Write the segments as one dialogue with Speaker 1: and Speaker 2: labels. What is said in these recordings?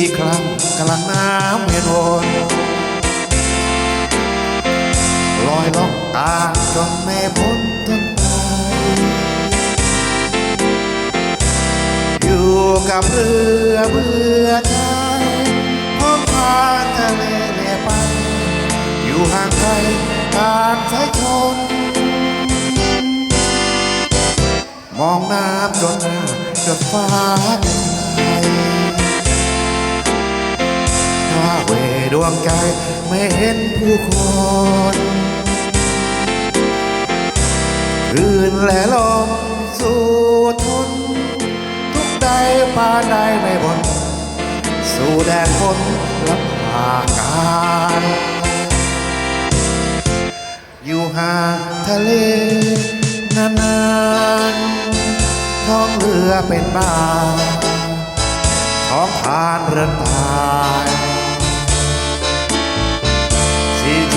Speaker 1: ที่คลังกลางน้ำเห็นวนลอยล่องตาจนแม่พ้นจนตายอยู่กับเรือเบื่อใจพบพาทะเลเลไป อยู่ห่างไกลการสายชน มองน้ำจนหน้าจนฟ้าเป็นไง เวดวงใจไม่เห็นผู้คนคลื่นและลมสู่ทนทุกใดปานใดไม่บน สู่แดนฝนรับอากาศอยู่ห่างทะเลนานๆท้องเรือเป็นบ้านท้องทานเรือนตา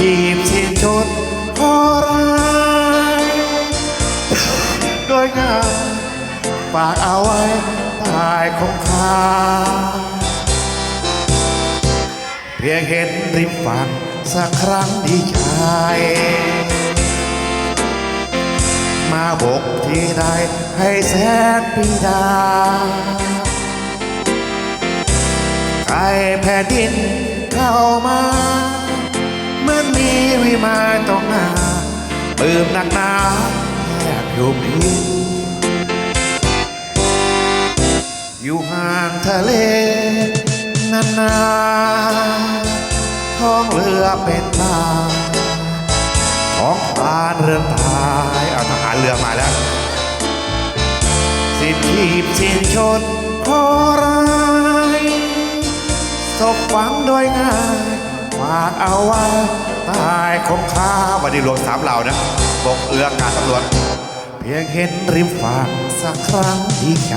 Speaker 1: สิ้นทีมสิ้นชนพอร้ายโดยงานฝากเอาไว้ใต้คงคาเพียงเห็นริมฝั่งสักครั้งดีใจมาบกที่ใดให้แสนปีดาใครแผ่นดินเข้ามา มหนักหนาแยกอยู่พินอยู่ห่างทะเลนานๆท้องเรือเป็นบาท้องพานเรือนตายเอาทหารเรือมาแล้วสิ้นทีบสิ้นชนขอร้ายศพฝังโดยง่ายฝากเอาไว้ ตายคงคาวันนี้รวมสามเหล่านะบกเรืออกาศตำรวจ เพียงเห็นริมฝั่งสักครั้งที่ใจ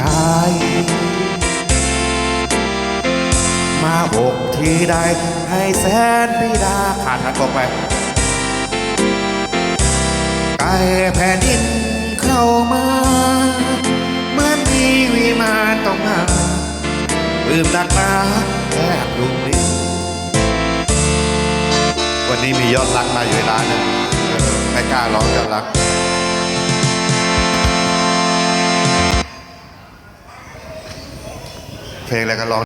Speaker 1: มาบกทีใดให้แสนปีดาขาดทันกไปไก่แผ่นดินเข้ามาเหมือนมีวิมานต้องหน้าลืมดักหนา นี้มียอดรักมาอยู่ในร้านนึงไม่กล้าร้องยอดรักเพลงอะไรกันร้อง